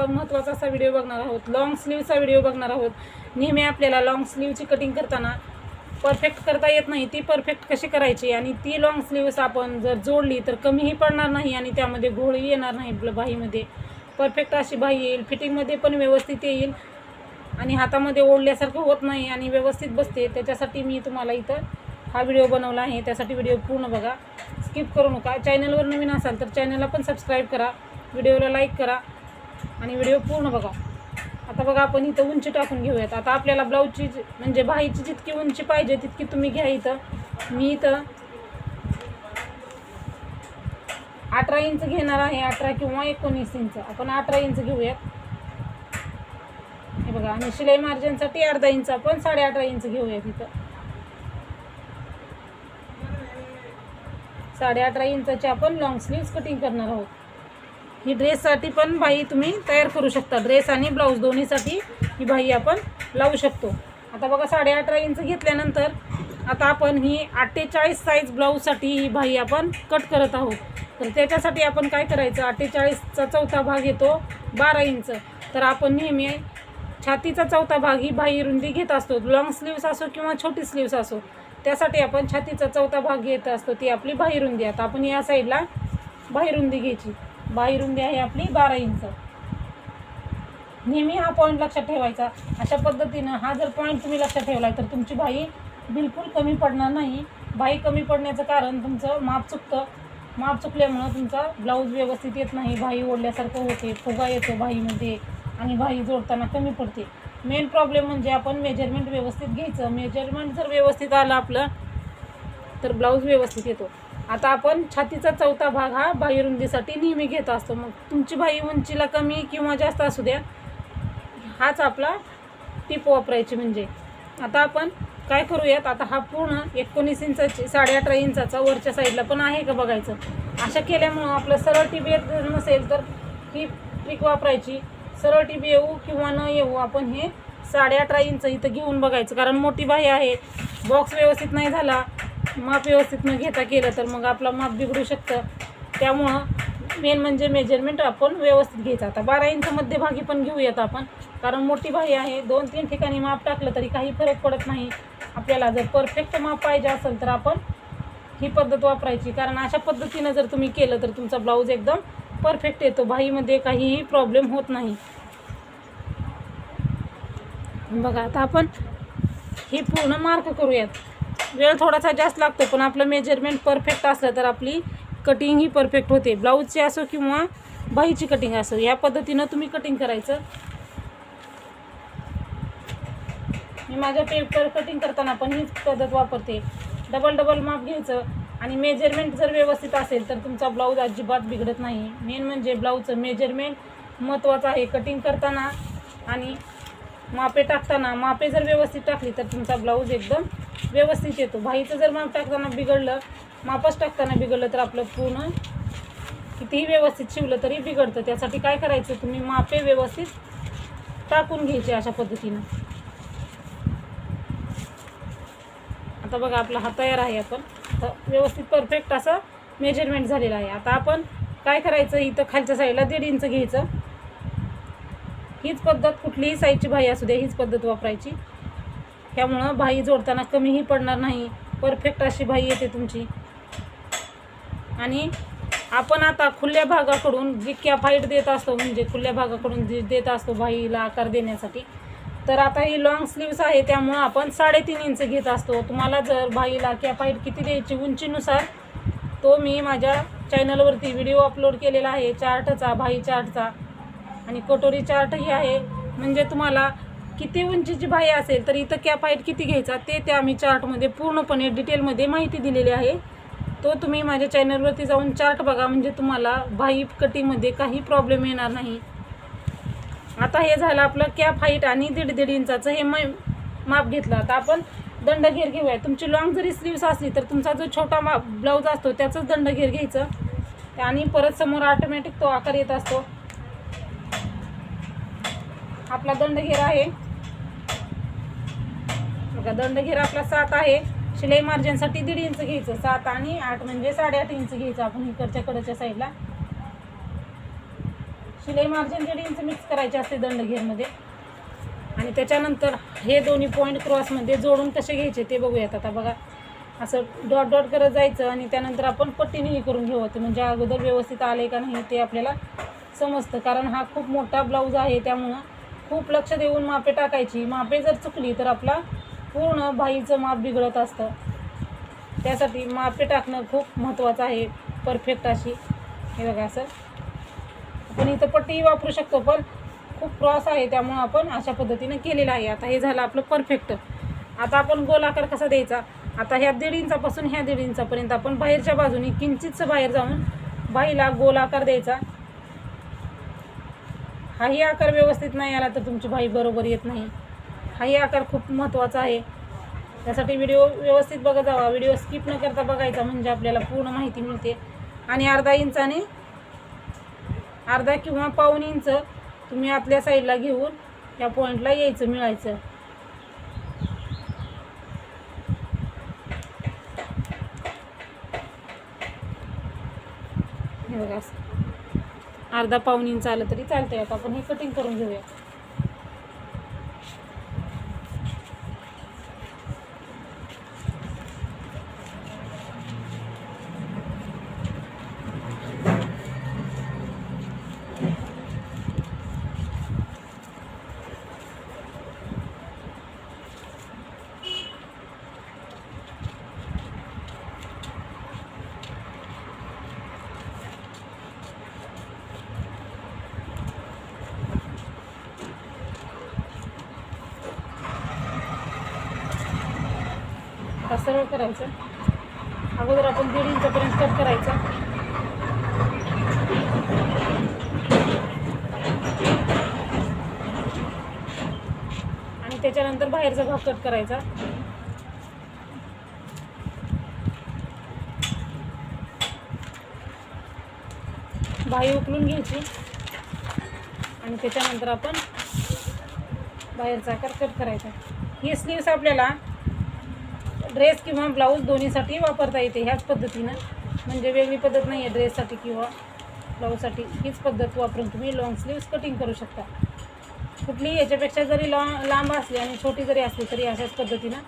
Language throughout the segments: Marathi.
आपण महत्त्वाचा असा व्हिडिओ बघणार आहोत. लॉंग स्लीवचा व्हिडिओ बघणार आहोत. नेहमी आपल्याला लॉंग स्लीवची कटिंग करताना परफेक्ट करता येत नाही ती परफेक्ट कशी करायची? आणि ती लॉंग स्लीव्स आपण जर जोडली तर कमीही पडणार नाही आणि त्यामध्ये घोळही येणार नाही आपल्या बाहीमध्ये. परफेक्ट अशी बाही येईल फिटिंगमध्ये पण व्यवस्थित येईल आणि हातामध्ये ओढल्यासारखं होत नाही आणि व्यवस्थित बसते. त्याच्यासाठी मी तुम्हाला इथं हा व्हिडिओ बनवला आहे. त्यासाठी व्हिडिओ पूर्ण बघा. स्किप करू नका. चॅनलवर नवीन असाल तर चॅनलला पण सबस्क्राईब करा. व्हिडिओला लाईक करा. आणि व्हिडिओ पूर्ण बघा. आता बघा आपण इथं उंची टाकून घेऊयात. आता आपल्याला ब्लाऊजची म्हणजे बाहीची जितकी उंची पाहिजे तितकी तुम्ही घ्या इथं. मी इथं अठरा इंच घेणार आहे अठरा किंवा एकोणीस इंच. आपण अठरा इंच घेऊयात. हे बघा आणि शिलाई मार्जिनसाठी अर्धा इंच आपण साडे अठरा इंच घेऊयात इथं. साडे अठरा इंचाची आपण लॉंग स्लीव्स कटिंग करणार आहोत. ही ड्रेससाठी पण बाई तुम्ही तयार करू शकता. ड्रेस आणि ब्लाऊज दोन्हीसाठी ही बाई आपण लावू शकतो. आता बघा साडे अठरा इंच घेतल्यानंतर आता आपण ही अठ्ठेचाळीस साईज ब्लाऊजसाठी ही बाई आपण कट करत आहोत. तर त्याच्यासाठी आपण काय करायचं? अठ्ठेचाळीसचा चौथा भाग येतो बारा इंच. तर आपण नेहमी छातीचा चौथा भाग ही बाही रुंदी घेत असतो. लॉंग स्लीव्स असो किंवा छोटी स्लीव्स असो त्यासाठी आपण छातीचा चौथा भाग घेत असतो. ती आपली बाही रुंदी. आता आपण या साईडला बाही रुंदी घ्यायची. बाही रुंदी आहे आपली बारा इंच. नेहमी हा पॉईंट लक्षात ठेवायचा. अशा पद्धतीनं हा जर पॉईंट तुम्ही लक्षात ठेवला तर तुमची बाही बिलकुल कमी पडणार नाही. बाही कमी पडण्याचं कारण तुमचं माप चुकतं. माप चुकल्यामुळं तुमचा ब्लाऊज व्यवस्थित येत नाही बाही ओढल्यासारखं होते फुगा येतो बाहीमध्ये आणि बाही जोडताना कमी पडते. मेन प्रॉब्लेम म्हणजे आपण मेजरमेंट व्यवस्थित घ्यायचं. मेजरमेंट जर व्यवस्थित आलं आपलं तर ब्लाऊज व्यवस्थित येतो. आता आपण छातीचा चौथा भाग हा बाही रुंदीसाठी नेहमी घेत असतो. मग तुमची बाई उंचीला कमी किंवा जास्त असू द्या हाच आपला टीप वापरायची म्हणजे. आता आपण काय करूयात आता हा पूर्ण एकोणीस इंचाची साडे अठरा इंचाचा वरच्या साईडला पण आहे का बघायचं? अशा केल्यामुळं आपलं सरळ टीप येत नसेल तर ही ट्रिक वापरायची. सरळ टीप येऊ किंवा न येऊ आपण हे साडे अठरा इंच इथं घेऊन बघायचं. कारण मोठी बाही आहे बॉक्स व्यवस्थित नाही झाला माप व्यवस्थित न घेता केलं तर मग आपला माप बिघडू शकतं. त्यामुळं मेन म्हणजे मेजरमेंट आपण व्यवस्थित घ्यायचं. आता बारा इंच मध्यभागी पण घेऊयात आपण. कारण मोठी भाई आहे दोन तीन ठिकाणी माप टाकलं तरी काही फरक पडत नाही. आपल्याला जर परफेक्ट माप पाहिजे असेल तर आपण ही पद्धत वापरायची. कारण अशा पद्धतीनं जर तुम्ही केलं तर तुमचा ब्लाऊज एकदम परफेक्ट येतो. भाईमध्ये काहीही प्रॉब्लेम होत नाही. बघा आता आपण ही पूर्ण मार्क करूयात. वेळ थोडासा जास्त लागतो पण आपलं मेजरमेंट परफेक्ट असलं तर आपली कटिंग ही परफेक्ट होते. ब्लाऊजची असो किंवा बाहीची कटिंग असो या पद्धतीनं तुम्ही कटिंग करायचं. मी माझ्या पेपर कटिंग करताना पण हीच पद्धत वापरते. डबल डबल माप घ्यायचं आणि मेजरमेंट जर व्यवस्थित असेल तर तुमचा ब्लाऊज अजिबात बिघडत नाही. मेन म्हणजे ब्लाऊजचं मेजरमेंट महत्त्वाचं आहे. कटिंग करताना आणि मापे टाकताना मापे जर व्यवस्थित टाकली तर तुमचा ब्लाऊज एकदम व्यवस्थित येतो. भाईचं जर माप टाकताना बिघडलं मापच टाकताना बिघडलं तर आपलं पूर्ण कितीही व्यवस्थित शिवलं तरी बिघडतं. त्यासाठी काय करायचं? तुम्ही मापे व्यवस्थित टाकून घ्यायचे अशा पद्धतीनं. आता बघा आपला हा तयार आहे आपण. तर व्यवस्थित परफेक्ट असं मेजरमेंट झालेलं आहे. आता आपण काय करायचं? इथं खालच्या साईडला दीड इंच घ्यायचं. हीच पद्धत कुठलीही साईजची भाई असू द्या हीच पद्धत वापरायची. त्यामुळं भाई जोडताना कमीही पडणार नाही. परफेक्ट अशी भाई येते तुमची. आणि आपण आता खुल्या भागाकडून जी फाईट देत असतो म्हणजे खुल्या भागाकडून जे देत असतो भाईला आकार देण्यासाठी तर आता ही लॉंग स्लीव्स आहे त्यामुळं आपण साडेतीन इंच घेत असतो. तुम्हाला जर भाईला कॅप फाईट किती द्यायची? उंचीनुसार तो मी माझ्या चॅनलवरती व्हिडिओ अपलोड केलेला आहे चार्टचा भाई चार्टचा आणि कटोरी चार्टही आहे. म्हणजे तुम्हाला किती उंचीची बाई असेल तर इथं कॅप हाईट किती घ्यायचा ते त्या आम्ही चार्टमध्ये पूर्णपणे डिटेलमध्ये माहिती दिलेली आहे. तो तुम्ही माझ्या चॅनलवरती जाऊन चार्ट बघा म्हणजे तुम्हाला बाई कटिंगमध्ये काही प्रॉब्लेम येणार नाही. आता हे झालं आपलं कॅप हाईट आणि दीड दीड इंचाचं हे मै माप घेतलं. आता आपण दंडघेर घेऊया. तुमची लॉंग जरी स्लीव्स असली तर तुमचा जो छोटा माप ब्लाऊज असतो त्याचंच दंडघेर घ्यायचं. आणि परत समोर ऑटोमॅटिक तो आकार येत असतो. आपला दंडघेर आहे. बघा दंडघेर आपला सात आहे. शिलाई मार्जिनसाठी दीड इंच घ्यायचं सात आणि आठ म्हणजे साडेआठ इंच घ्यायचं आपण इकडच्या कडच्या साईडला शिलाई मार्जिन दीड इंच मिक्स करायचे असते दंडघेरमध्ये. आणि त्याच्यानंतर हे दोन्ही पॉईंट क्रॉसमध्ये जोडून कसे घ्यायचे ते बघूयात आता. बघा असं डॉट डॉट करत जायचं आणि त्यानंतर आपण पट्टीने हे करून घेऊ होते म्हणजे अगोदर व्यवस्थित आले का नाही ते आपल्याला समजतं. कारण हा खूप मोठा ब्लाऊज आहे त्यामुळं खूप लक्ष देऊन मापे टाकायची. मापे जर चुकली तर आपला पूर्ण बाईचं माप बिघडत असतं. त्यासाठी मापे टाकणं खूप महत्त्वाचं आहे. परफेक्ट अशी. हे बघा असं. आपण इथं पट्टीही वापरू शकतो पण खूप क्रॉस आहे. त्यामुळं आपण अशा पद्धतीनं केलेलं आहे. आता हे झालं आपलं परफेक्ट आता आपण गोलाकार कसा द्यायचा? आता ह्या दीड इंचापासून ह्या दीड इंचापर्यंत आपण बाहेरच्या बाजूने किंचितचं बाहेर जाऊन बाईला गोलाकार द्यायचा. हाही आकार व्यवस्थित नाही आला तर तुमची भाई बरोबर येत नाही. हाही आकार खूप महत्त्वाचा आहे. त्यासाठी व्हिडिओ व्यवस्थित बघत जावा व्हिडिओ स्किप न करता बघायचा म्हणजे आपल्याला पूर्ण माहिती मिळते. आणि अर्धा इंचाने अर्धा किंवा पाऊण इंच तुम्ही आतल्या साईडला घेऊन या पॉईंटला यायचं मिळायचं. बघा. अर्धा पाऊन इंच आलं तरी चालतंय. आता आपण हे कटिंग करून घेऊया. सरळ करायचं. अगोदर आपण दीड इंचापर्यंत कट करायचा. आणि त्याच्यानंतर बाहेरचा भाग कट करायचा. बाही उकलून घ्यायची. आणि त्याच्यानंतर आपण बाहेरचा आकार कट करायचा. ही स्लीव्स आपल्याला ड्रेस किंवा ब्लाऊज दोन्हीसाठी वापरता येते ह्याच पद्धतीनं. म्हणजे वेगळी पद्धत नाही आहे ड्रेससाठी किंवा ब्लाऊजसाठी. हीच पद्धत वापरून तुम्ही लॉंग स्लीव्स कटिंग करू शकता. कुठलीही याच्यापेक्षा जरी लॉ लांब असली आणि छोटी जरी असली तरी अशाच पद्धतीनं.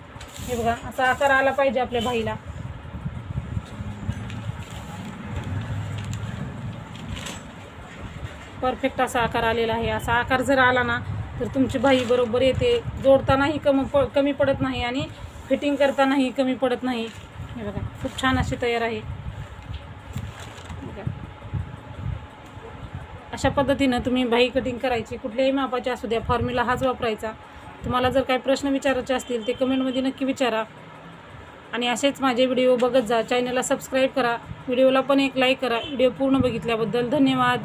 हे बघा असा आकार आला पाहिजे आपल्या बाईला परफेक्ट असा आकार आलेला आहे. असा आकार जर आला ना तर तुमची बाई बरोबर येते. जोडतानाही कम प कमी पडत नाही आणि फिटिंग करतानाही कमी पडत नाही. हे बघा खूप छान अशी तयार आहे. बघा. अशा पद्धतीनं तुम्ही बाई कटिंग करायची कुठल्याही मापाची असू द्या फॉर्म्युला हाच वापरायचा. तुम्हाला जर काही प्रश्न विचारायचे असतील ते कमेंटमध्ये नक्की विचारा. आणि असेच माझे व्हिडिओ बघत जा. चॅनलला सबस्क्राईब करा. व्हिडिओला पण एक लाईक करा. व्हिडिओ पूर्ण बघितल्याबद्दल धन्यवाद.